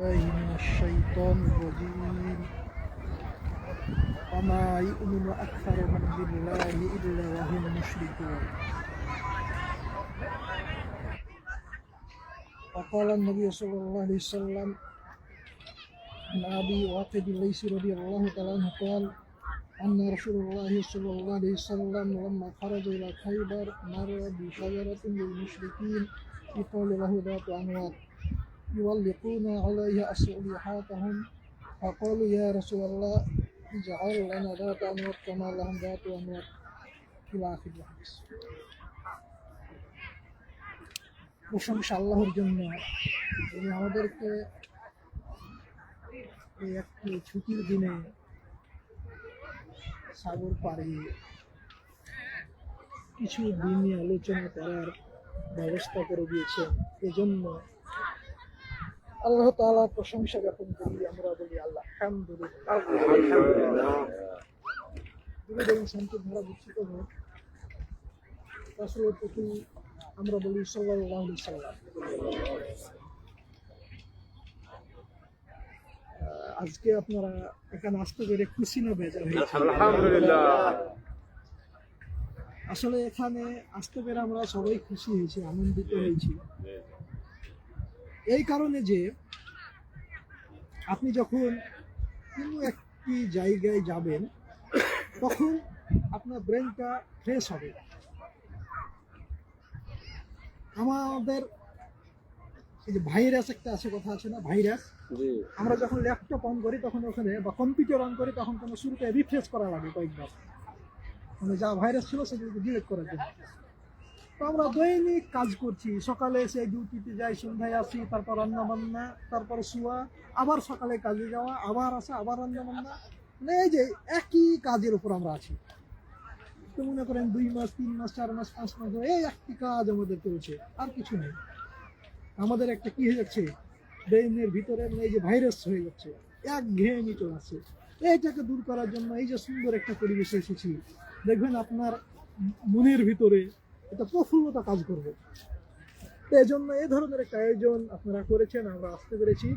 الله من الشيطان الرجيم. وما يؤمن أكثرهم بالله إلا وهم مشركون. وقال النبي صلى الله عليه وسلم عن أبي واقد الليثي رضي الله تعالى عنه قال أن رسول الله صلى الله عليه وسلم لما خرج إلى خيبر مر بشجرة للمشركين يقال له ذات أنواط يولقون عليها أصلحاتهم فقالوا يا رسول الله اجعل لنا ذات أنواط كما لهم ذات أنواط إلى آخر الحديث প্রশংসা আল্লাহর জন্য যিনি আমাদেরকে এই একটি ছুটির দিনে সাগর পাড়ে কিছু দিনই আলোচনা করার ব্যবস্থা করে দিয়েছেন এজন্য আল্লাহ তাআলা প্রশংসা জ্ঞাপন করি আমরা বলি আল্লাহ আলহামদুলিল্লাহ দূরে দেখুন শান্তির ধারা বিচ্ছিত হোক রাসূলের প্রতি আমরা বলি সাল্লাম আজকে আপনারা এখানে আসতে পেরে খুশি না বেজার হয়েছে আসলে এখানে আসতে পেরে আমরা সবাই খুশি হয়েছি আনন্দিত হয়েছি। এই কারণে যে আপনি যখন কোনো একটি জায়গায় যাবেন তখন আপনার ব্রেনটা ফ্রেশ হবে। আমাদের এই যে ভাইরাস একটা আছে কথা আছে না? ভাইরাস? আমরা যখন ল্যাপটপ অন করি তখন ওখানে বা কম্পিউটার অন করি তখন কোনো শুরুতে রিফ্রেশ করা লাগে কয়েকবার। মানে যা ভাইরাস ছিল সেগুলোকে ডিলিট করার জন্য। তো আমরা দৈনিক কাজ করছি। সকালে এসে ডিউটিতে যাই, সন্ধ্যায় আসি, তারপর রান্না বান্না, তারপর শোয়া, আবার সকালে কাজে যাওয়া, আবার আসা, আবার রান্না বান্না। মানে এই যে একই কাজের উপর আমরা আছি। তো মনে করেন দুই মাস, তিন মাস, চার মাস, পাঁচ মাস এই একটি কাজ আমাদের চলছে, আর কিছু নেই। আমাদের একটা কি হয়ে যাচ্ছে? ব্রেইনের ভিতরে মানে এই যে ভাইরাস হয়ে যাচ্ছে, এক ঘেয়েমি চলে আসছে। এইটাকে দূর করার জন্য এই যে সুন্দর একটা পরিবেশে এসেছি। দেখবেন আপনার মনের ভিতরে একটা প্রফুল্লতা কাজ করবে। এই জন্য এই ধরনের একটা আয়োজন আপনারা করেছেন, আমরা আসতে পেরেছি।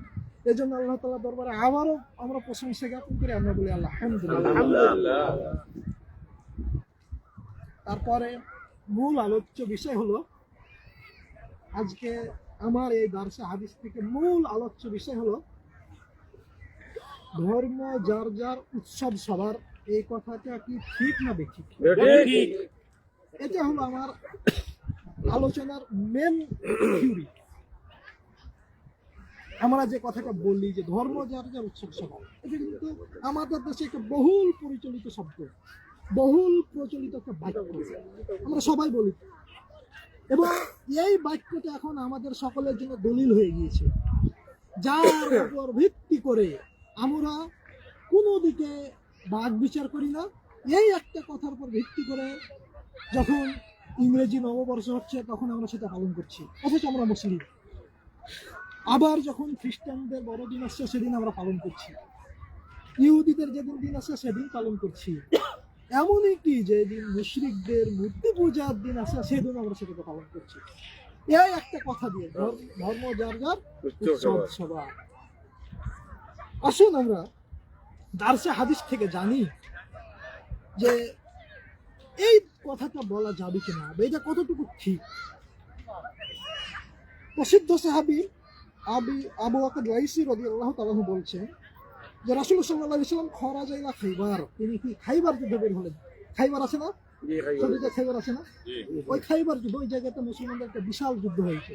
এই জন্য আল্লাহ তালা দরবারে আবারও আমরা প্রশংসা জ্ঞাপন করি, আমরা বলি আল্লাহ তারপরে মূল আলোচ্য বিষয় হলো, আজকে আমার এই দার্সে হাদিস থেকে মূল আলোচ্য বিষয় হলো, ধর্ম যার যার উৎসব সবার, এই কথাটা কি ঠিক না বেঠিক? ঠিক। এটা হলো আমার আলোচনার মেন থিওরি আমরা যে কথাটা বলি যে ধর্ম যার যার উৎসব সবার এটা কিন্তু আমাদের দেশে একটা বহুল পরিচালিত শব্দ, বহুল প্রচলিত একটা বাক্য। আমরা সবাই বলি। এবং এই বাক্যটা এখন আমাদের সকলের জন্য দলিল হয়ে গিয়েছে। যার উপর ভিত্তি করে আমরা কোনো দিকে বাদ বিচার করি না। এই একটা কথার উপর ভিত্তি করে যখন ইংরেজি নববর্ষ হচ্ছে, তখন আমরা সেটা পালন করছি। অথচ আমরা মুসলিম। আবার যখন খ্রিস্টানদের বড়দিন আসছে, সেদিন আমরা পালন করছি। ইহুদিদের যেদিন দিন আসছে, সেদিন পালন করছি। এমনই কি যে দিন মুশরিকদের মূর্তি পূজার দিন আসছে, সেদিন আমরা সেটাকে পালন করছি। এই একটা কথা দিয়ে ধর্ম যার যার সবার। আসুন আমরা দার্সে হাদিস থেকে জানি যে এই কথাটা বলা যাবে কিনা বা এটা কতটুকু ঠিক? প্রসিদ্ধ সাহাবি আবি আবু আকাদ রাইসি রদি আল্লাহ তালাহ বলছেন যে রাসুল সাল্লাহ ইসলাম খরা যাইলা খাইবার। তিনি কি খাইবার যুদ্ধে বের হলেন? খাইবার আছে না? খাইবার। আছে না? ওই খাইবার যুদ্ধ ওই জায়গাতে মুসলমানদের একটা বিশাল যুদ্ধ হয়েছে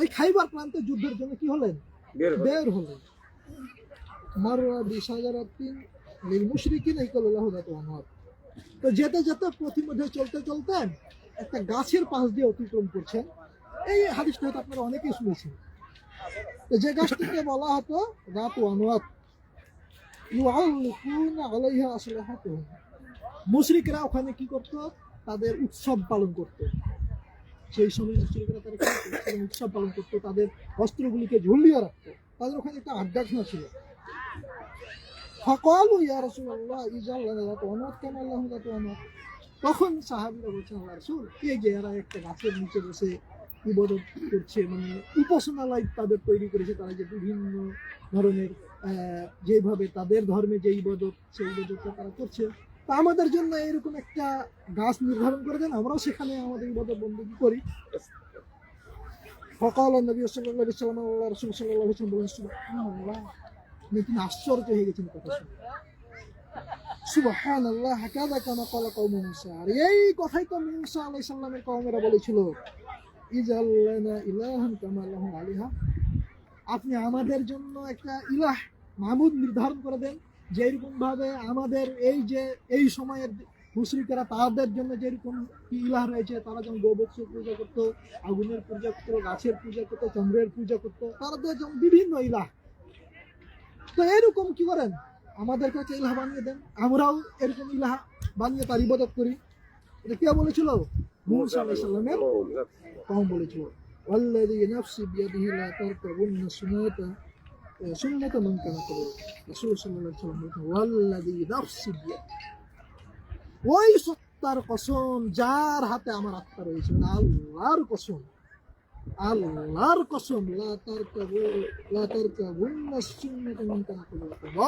ওই খাইবার প্রান্তে যুদ্ধের জন্য কি হলেন? বের হলেন। হলেন। মাররা বিশাজারাতিন লিল মুশরিকিন ইকাল্লাহু দাতু আনহার। তো যেতে যেতে পথিমধ্যে চলতে চলতে একটা গাছের পাশ দিয়ে অতিক্রম করছেন। এই হাদিসটা হয়তো আপনারা অনেকেই শুনেছেন। তো যে গাছটিকে বলা হতো রাতু আলাইহা মুশরিকরা ওখানে কি করতো? তাদের উৎসব পালন করতো। সেই সময় মুশরিকরা? তারা উৎসব পালন করতো, তাদের অস্ত্রগুলিকে ঝুলিয়ে রাখতো। তাদের ওখানে একটা আড্ডাখানা ছিল। ফকালু ইয়া রাসূলুল্লাহ ইজাল আনাত কামা আল্লাহু যাতু তখন সাহাবীরা বলছেন, আল্লাহ রাসূল, এই যে এরা একটা গাছের নিচে বসে ইবাদত করছে মানে উপাসনালয় তাদের তৈরি করেছে, তারা যে বিভিন্ন ধরনের যেভাবে তাদের ধর্মে যে ইবাদত, সেই ইবাদতটা তারা করছে। তা আমাদের জন্য এরকম একটা গাছ নির্ধারণ করে দেন, আমরাও সেখানে আমাদের ইবাদত বন্দী করি। ফকাল নবী আলাইহি সাল্লাম আল্লাহ রাসূল সাল্লাম বলেন তিনি আশ্চর্য হয়ে গেছেন কথা শুনে। সুবহানাল্লাহ হাকাদা কামা কওমু মূসা। আর এই কথাই তো মূসা আলাইহিস সালামের কওমেরা বলেছিল, ইজাল লানা ইলাহান কামা লাহুম আলিহা। আপনি আমাদের জন্য একটা ইলাহ, মাহমুদ নির্ধারণ করে দেন যেরকম ভাবে আমাদের এই যে, এই সময়ের মুশরিকেরা তাদের জন্য যেরকম ইলাহ রয়েছে, তারা যেমন গোবৎস পূজা করতো, আগুনের পূজা করতো, গাছের পূজা করতো, চন্দ্রের পূজা করতো তাদের যেমন বিভিন্ন ইলাহ। তো এরকম কি করেন আমাদের কাছে ইলাহ বানিয়ে দেন আমরাও এরকম ইলাহ বানিয়ে তার ইবাদত করি এটা কে বলেছিল মুসা আলাইহিস সালামের কম বলেছিল والذي نفسي بيده لا تركبن سنة سنة من كان قبل رسول صلى الله عليه وسلم বলেছেন, والذي نفسي بيده ওই সত্তার কসম যার হাতে আমার আত্মা রয়েছে মানে আল্লাহর কসম আল্লাহর কসম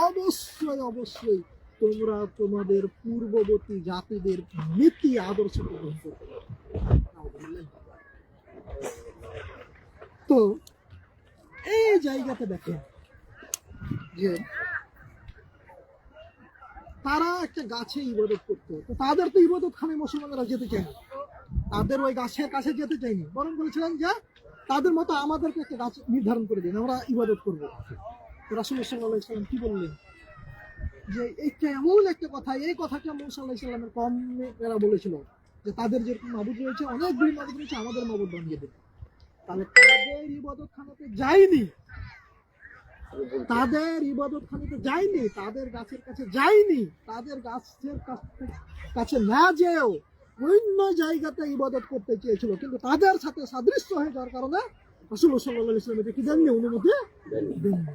অবশ্যই অবশ্যই তোমরা তোমাদের পূর্ববর্তী জাতিদের নীতি আদর্শ গ্রহণ করবে তো এই জায়গাতে দেখেন যে তারা একটা গাছে ইবাদত করতো। তো তাদের তো ইবাদত খানে মুসলমানরা যেতে চায়নি তাদের ওই গাছের কাছে যেতে চাইনি। বরং বলেছিলেন যে, তাদের মতো আমাদেরকে একটা গাছ নির্ধারণ করে দিন, আমরা ইবাদত করব। রাসুল সাল্লাহ ইসলাম কি বললেন? যে এইটা এমন একটা কথা, এই কথাটা মৌসা আল্লাহ ইসলামের কম এরা বলেছিল যে, তাদের যেরকম মাবুদ রয়েছে অনেকগুলি মাবুদ রয়েছে, আমাদের মাবুদ বানিয়ে দেবে তাহলে তাদের ইবাদত খানাতে যায়নি। তাদের ইবাদত খানাতে যায়নি, তাদের গাছের কাছে যায়নি, তাদের গাছের কাছে- কাছে না যেও অন্য জায়গাতে ইবাদত করতে চেয়েছিল কিন্তু তাদের সাথে সাদৃশ্য হয়ে যাওয়ার কারণে রসুল সাল্লাহ ইসলাম এটা কি দেননি অনুমতি দেননি।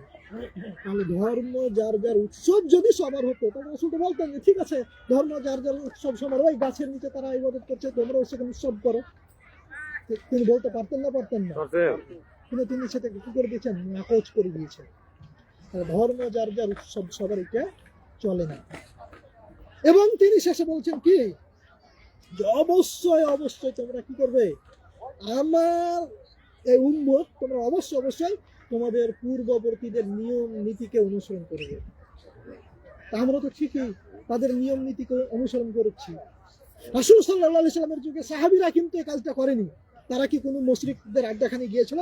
তাহলে ধর্ম যার যার উৎসব যদি সবার হতো তখন রসুল তো বলতেন যে ঠিক আছে ধর্ম যার যার উৎসব সবার ওই গাছের নিচে তারা ইবাদত করছে তোমরাও সেখানে উৎসব করো। তিনি বলতে পারতেন না পারতেন না। কিন্তু তিনি সেটাকে কি করে দিয়েছেন? নাকচ করে দিয়েছেন। ধর্ম যার যার উৎসব সবার এটা চলে না। এবং তিনি শেষে বলছেন কি? অবশ্যই অবশ্যই তোমরা কি করবে? আমার এই উম্মত, তোমরা অবশ্যই অবশ্যই তোমাদের পূর্ববর্তীদের নিয়ম নীতিকে অনুসরণ করবে। তা আমরা তো ঠিকই তাদের নিয়ম নীতিকে অনুসরণ করেছি। রাসুল সাল্লাহ সাল্লামের যুগে সাহাবিরা কিন্তু এই কাজটা করেনি। তারা কি কোনো মুশরিকদের আড্ডাখানে গিয়েছিল?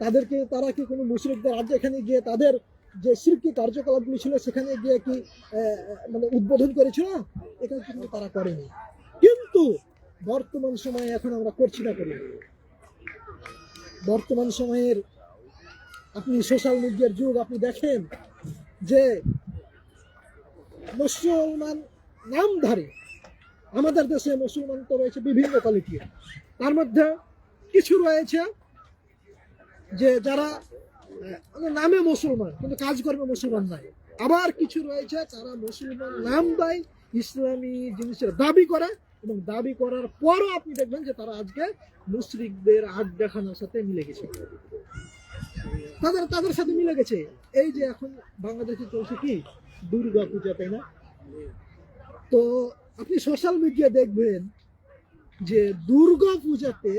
তাদেরকে, তারা কি কোনো মুশরিকদের আড্ডাখানে গিয়ে তাদের যে শিল্পী কার্যকলাপগুলি ছিল সেখানে গিয়ে কি মানে উদ্বোধন করেছিল? এটা কিন্তু তারা করেনি। কিন্তু বর্তমান সময়ে এখন আমরা করছি না করি বর্তমান সময়ের আপনি সোশ্যাল মিডিয়ার যুগ আপনি দেখেন যে মুসলমান নামধারী আমাদের দেশে মুসলমান তো রয়েছে বিভিন্ন কোয়ালিটির তার মধ্যে কিছু রয়েছে যে যারা আহ, নামে মুসলমান কিন্তু কাজকর্মে মুসলমান নাই। আবার কিছু রয়েছে তারা মুসলমান নাম দেয় ইসলামী জিনিসের দাবি করে এবং দাবি করার পরও আপনি দেখবেন যে তারা আজকে মুশরিকদের আড্ডাখানার সাথে মিলে গেছে। তাদের তাদের সাথে মিলে গেছে। এই যে এখন বাংলাদেশে চলছে কি? দুর্গা পূজা তাই না? তো আপনি সোশ্যাল মিডিয়া দেখবেন যে দুর্গা পূজাতে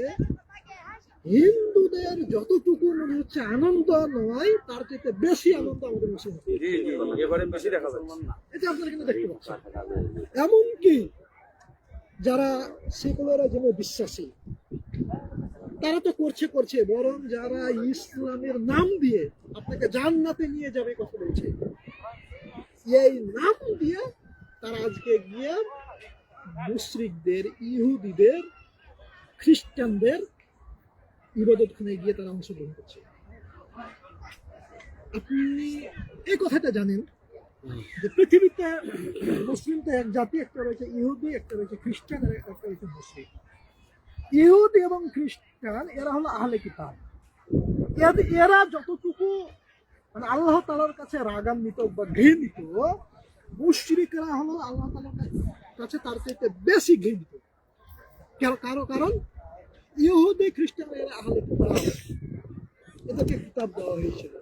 হিন্দুদের যতটুকু মনে হচ্ছে আনন্দ নয় তার থেকে বেশি আনন্দ আমাদের এবারে বেশি দেখা যাচ্ছে। এটা আপনারা কিন্তু দেখতে পাচ্ছেন। এমনকি যারা সেকুলারিজমে বিশ্বাসী, তারা তো করছে করছে। বরং যারা ইসলামের নাম দিয়ে আপনাকে জান্নাতে নিয়ে যাবে কথা বলছে এই নাম দিয়ে তারা আজকে গিয়ে মুশরিকদের, ইহুদিদের, খ্রিস্টানদের ইবাদতখানে গিয়ে তারা অংশগ্রহণ করছে। আপনি এই কথাটা জানেন যে পৃথিবীতে মুসলিম তো এক জাতি, একটা রয়েছে ইহুদি, একটা রয়েছে খ্রিস্টান একটা রয়েছে মুসলিম। ইহুদি এবং খ্রিস্টান, এরা হলো আহলে কিতাব। এর- এরা যতটুকু মানে আল্লাহ তালার কাছে রাগান্বিত বা ঘৃণিত, মুশরিকরা হলো আল্লাহ তালার কাছে তার চাইতে বেশি ঘৃণিত। কারও কারণ? ইহুদি খ্রিস্টানের আহলে কিতাব। এদেরকে কিতাব দেওয়া হয়েছিল।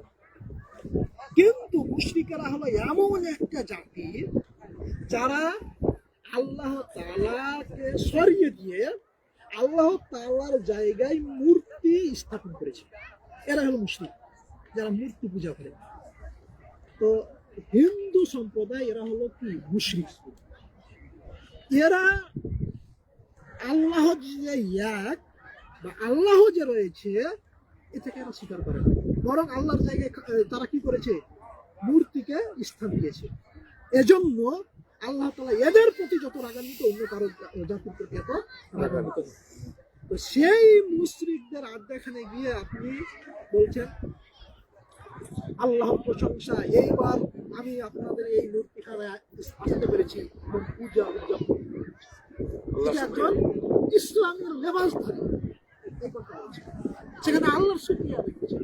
মুশরিকেরা হলো এমন একটা জাতি যারা আল্লাহ তাআলাকে সরিয়ে দিয়ে আল্লাহ তালার জায়গায় মূর্তি স্থাপন করেছে। এরা হলো মুসলিম, যারা মূর্তি পূজা করে। তো হিন্দু সম্প্রদায় এরা হলো কি? মুশরিক এরা আল্লাহ যে এক বা আল্লাহ যে রয়েছে এটাকে এরা স্বীকার করে না। বরং আল্লাহর জায়গায় তারা কি করেছে? মূর্তিকে স্থান দিয়েছে। এজন্য আল্লাহ তালা এদের প্রতি যত রাগান্বিত অন্য কারও জাতির প্রতি এত রাগান্বিত তো সেই মুশরিকদের আড্ডাখানে গিয়ে আপনি বলছেন আল্লাহর প্রশংসা এইবার আমি আপনাদের এই মূর্তিখানে আসতে পেরেছি এবং পূজা উদযাপন একজন ইসলামের লেবাসধারী এই সেখানে আল্লাহর শুক্রিয়া দেখেছে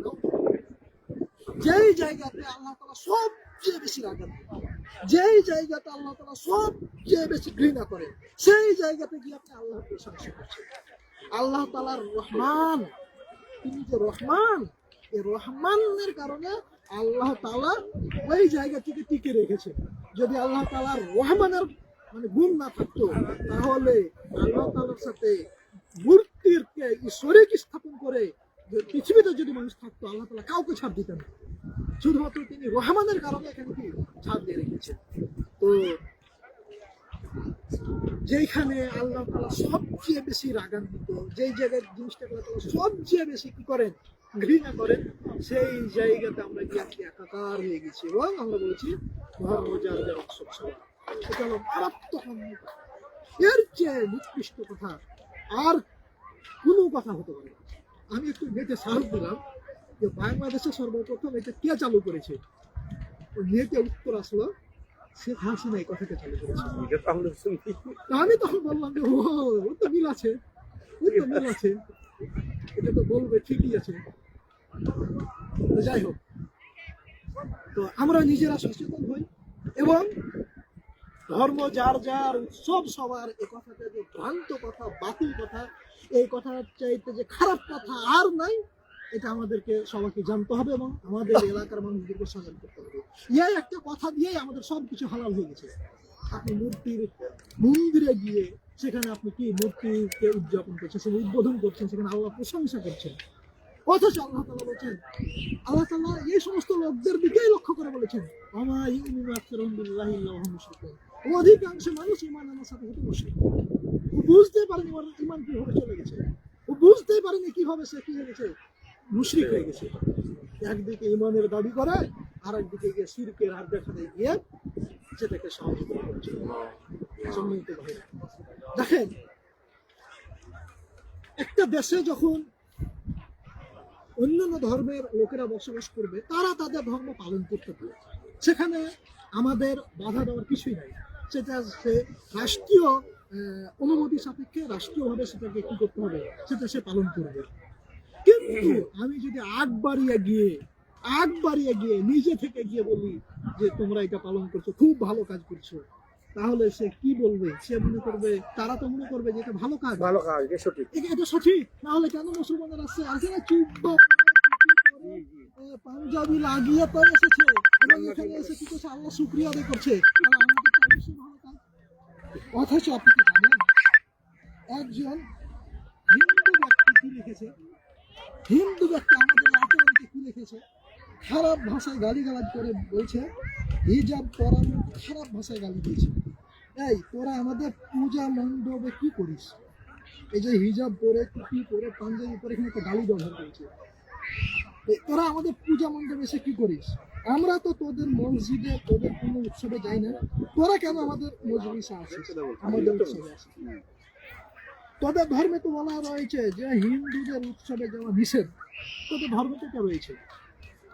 যেই জায়গাতে আল্লাহ তালা সবচেয়ে বেশি রাগান্বিত যেই জায়গাতে আল্লাহ তালা সবচেয়ে বেশি ঘৃণা করে, সেই জায়গাতে গিয়ে আপনি আল্লাহর প্রশংসা করছেন আল্লাহ তালার রহমান, তিনি যে রহমান এই রহমানের কারণে আল্লাহ তালা ওই জায়গাটিকে টিকে রেখেছে যদি আল্লাহ তালার রহমানের মানে গুণ না থাকতো, তাহলে আল্লাহ তালার সাথে মূর্তির কে ঈশ্বরিক স্থাপন করে পৃথিবীতে যদি মানুষ থাকতো, আল্লাহ তালা কাউকে ছাড় দিতেন না। শুধুমাত্র তিনি রহমানের কারণে এখানে কি ছাড় দিয়ে রেখেছেন তো যেখানে আল্লাহ তালা সবচেয়ে বেশি রাগান্বিত, যেই জায়গায় জিনিসটা আল্লাহ তালা সবচেয়ে বেশি কি করেন ঘৃণা করেন, সেই জায়গাতে আমরা গিয়ে আজকে একাকার হয়ে গেছি এবং আমরা বলছি, ধর্ম যার উৎসব সভা মারাত্মক অন্যায়। এর চেয়ে নিকৃষ্ট কথা আর কোনো কথা হতে পারে। আমি একটু নেটে সার্চ দিলাম যে বাংলাদেশে সর্বপ্রথম এটা কে চালু করেছে? উত্তর আসলো শেখ হাসিনা এই কথাটা চালু করেছে। আমি তখন বললাম যে ও তো মিল আছে ও তো মিল আছে। এটা তো বলবে ঠিকই আছে। যাই হোক তো আমরা নিজেরা সচেতন হই এবং ধর্ম যার যার উৎসব সবার এই কথাটা যে ভ্রান্ত কথা বাতিল কথা এই কথার চাইতে যে খারাপ কথা আর নাই এটা আমাদেরকে সবাইকে জানতে হবে এবং আমাদের এলাকার মানুষদেরকে সজাগ করতে হবে। এই একটা কথা দিয়েই আমাদের সব কিছু হালাল হয়ে গেছে। আপনি মূর্তির মন্দিরে গিয়ে সেখানে আপনি কি মূর্তিকে উদযাপন করছেন, সেখানে উদ্বোধন করছেন, সেখানে আল্লাহ প্রশংসা করছেন? অথচ আল্লাহ তালা বলছেন, আল্লাহ তালা এই সমস্ত লোকদের দিকেই লক্ষ্য করে বলেছেন। অধিকাংশ মানুষ ইমান আমার সাথে সাথে বসে বুঝতে পারেনি ইমান কীভাবে চলে গেছে। ও বুঝতেই পারেনি কীভাবে সে কি হয়ে গেছে। মুশরিক হয়ে গেছে। একদিকে ইমানের দাবি করে আর একদিকে গিয়ে শিরকের হাত দেখানে গিয়ে সেটাকে সহযোগিতা করছে। সম্মানিত ভাইরা। দেখেন, একটা দেশে যখন অন্যান্য ধর্মের লোকেরা বসবাস করবে, তারা তাদের ধর্ম পালন করতে পারে। সেখানে আমাদের বাধা দেওয়ার কিছুই নাই। সেটা সে রাষ্ট্রীয় অনুমতি সাপেক্ষে রাষ্ট্রীয়ভাবে সেটাকে কি করতে হবে? সেটা সে পালন করবে। কিন্তু আমি যদি আগ বাড়িয়ে গিয়ে আগ বাড়িয়ে গিয়ে নিজে থেকে গিয়ে বলি যে তোমরা এটা পালন করছ খুব ভালো কাজ করছ তাহলে সে কি বলবে? সে মনে করবে তারা তো মনে করবে যে এটা ভালো কাজ। ভালো কাজ এটা সঠিক। এটা সঠিক। নাহলে কেন মুসলমানের আসছে আছে না চুব্বা পাঞ্জাবি লাগিয়ে তো এসেছে? এবং এখানে এসে কি করছে? আল্লাহ শুক্রিয়া আদায় করছে। আর আমাদের তো অবশ্যই ভালো কাজ। অথচ আপনি কি জানেন একজন হিন্দু ব্যক্তি কি লিখেছে? হিন্দু ব্যক্তি আমাদের আচরণকে কি লিখেছে খারাপ ভাষায় গালিগালাজ করে বলছে, হিজাব পরানো খারাপ ভাষায় গালি দিয়েছে এই, তোরা আমাদের পূজা মণ্ডপে কি করিস? এই যে হিজাব পরে, টুপি পরে, পাঞ্জাবি পরে এখানে তো গালি ব্যবহার করেছে। তোরা আমাদের পূজা মণ্ডপে এসে কি করিস? আমরা তো তোদের মসজিদে, তোদের কোনো উৎসবে যাই না। তোরা কেন আমাদের মজলিসে আসিস? আমাদের উৎসবে আসিস। তোদের ধর্মে তো বলা রয়েছে যে হিন্দুদের উৎসবে যাওয়া নিষেধ, তোদের ধর্মে তো রয়েছে।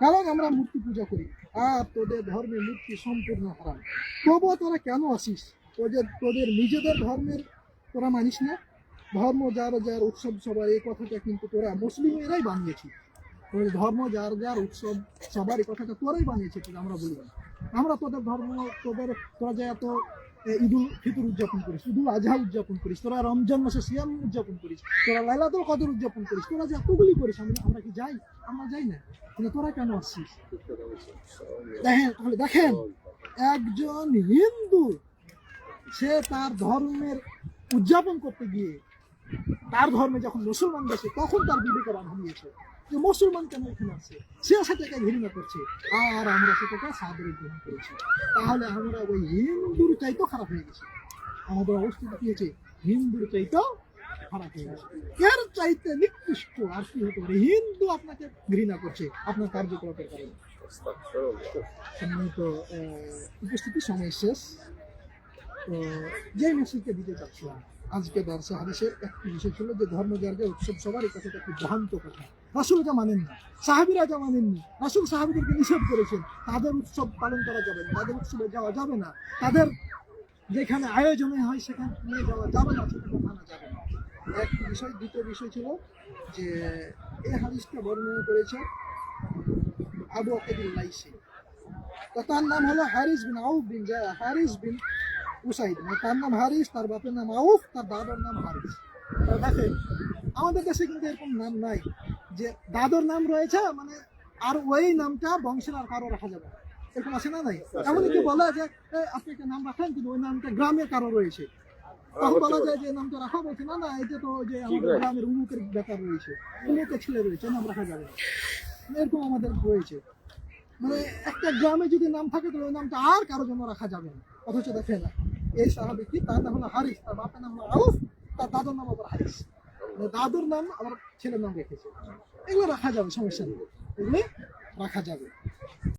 কারণ আমরা মূর্তি পূজা করি, আর তোদের ধর্মে মূর্তি সম্পূর্ণ হারাম। তবুও তোরা কেন আসিস? তোদের তোদের নিজেদের ধর্মের তোরা মানিস না? ধর্ম যার যার উৎসব সবার, এই কথাটা কিন্তু তোরা মুসলিমেরাই বানিয়েছি। তোদের ধর্ম যার যার উৎসব সবার, এই কথাটা তোরাই বানিয়েছিস আমরা বলি আমরা তোদের ধর্ম, তোদের তোরা যে এত ঈদুল ফিতর উদযাপন করিস, ঈদুল আজহা উদযাপন করিস, তোরা রমজান মাসে সিয়াম উদযাপন করিস, তোরা লাইলাতুল কদর উদযাপন করিস, তোরা যে এতগুলি করিস, আমরা আমরা কি যাই? আমরা যাই না। কিন্তু তোরা কেন আসছিস? দেখেন, তাহলে দেখেন, একজন হিন্দু, সে তার ধর্মের উদযাপন করতে গিয়ে তার ধর্মে যখন মুসলমান গেছে তখন তার বিবেকে বাধা দিয়েছে যে মুসলমান কেন এখানে আছে? সে সেটাকে ঘৃণা করছে, আর আমরা সেটাকে সাদরে গ্রহণ করেছি। তাহলে আমরা ওই হিন্দুর চাইতেও খারাপ হয়ে গেছি। আমাদের অবস্থা কি হয়েছে? হিন্দুর চাইতেও খারাপ হয়ে গেছে। এর চাইতে নিকৃষ্ট আর কি হতে পারে? হিন্দু আপনাকে ঘৃণা করছে, আপনার কার্যকলাপের কারণে। সম্মানিত উপস্থিতি সময় শেষ। তো যে মেসেজকে দিতে চাচ্ছিলাম আজকে দর্শা হাদিসের একটি বিষয় ছিল যে ধর্ম জার্গে উৎসব সবার এই কথাটা একটি ভ্রান্ত কথা। রাসুল এটা মানেন না। সাহাবিরা যা মানেননি রাসুল সাহাবিদেরকে নিষেধ করেছেন। তাদের উৎসব পালন করা যাবে না। তাদের উৎসবে যাওয়া যাবে না। তাদের যেখানে আয়োজনে হয় সেখানে যাওয়া যাবে না, সেটা মানা যাবে না। একটি বিষয়, দ্বিতীয় বিষয় ছিল যে এই হাদিসটা বর্ণনা করেছে আবু আকিদুল লাইসি। তো তার নাম হলো হারিস বিন আউফ বিন জা হারিস বিন উসাইদ। মানে তার নাম হারিস তার বাপের নাম আউফ তার দাদার নাম হারিস। দেখেন আমাদের দেশে কিন্তু এরকম নাম নাই যে দাদর নাম রয়েছে মানে আর ওই নামটা বংশের আর কারও রাখা যাবে এরকম আছে না নাই? এমনকি বলে যে আপনি একটা নাম রাখেন কিন্তু ওই নামটা গ্রামে কারও রয়েছে। তখন বলা যায় যে নামটা রাখা বলছে। না না এটা তো যে আমাদের গ্রামের উমুকের ব্যাপার রয়েছে। উমুকের ছেলে রয়েছে নাম রাখা যাবে না। এরকম আমাদের রয়েছে। মানে একটা গ্রামে যদি নাম থাকে তো ওই নামটা আর কারও জন্য রাখা যাবে না। অথচ দেখেন এই তার নাম হলো তার বাপের নাম হলো তার দাদুর নাম আবার মানে দাদুর নাম আবার ছেলের নাম রেখেছে। এগুলো রাখা যাবে, সমস্যা নেই। এগুলো রাখা যাবে।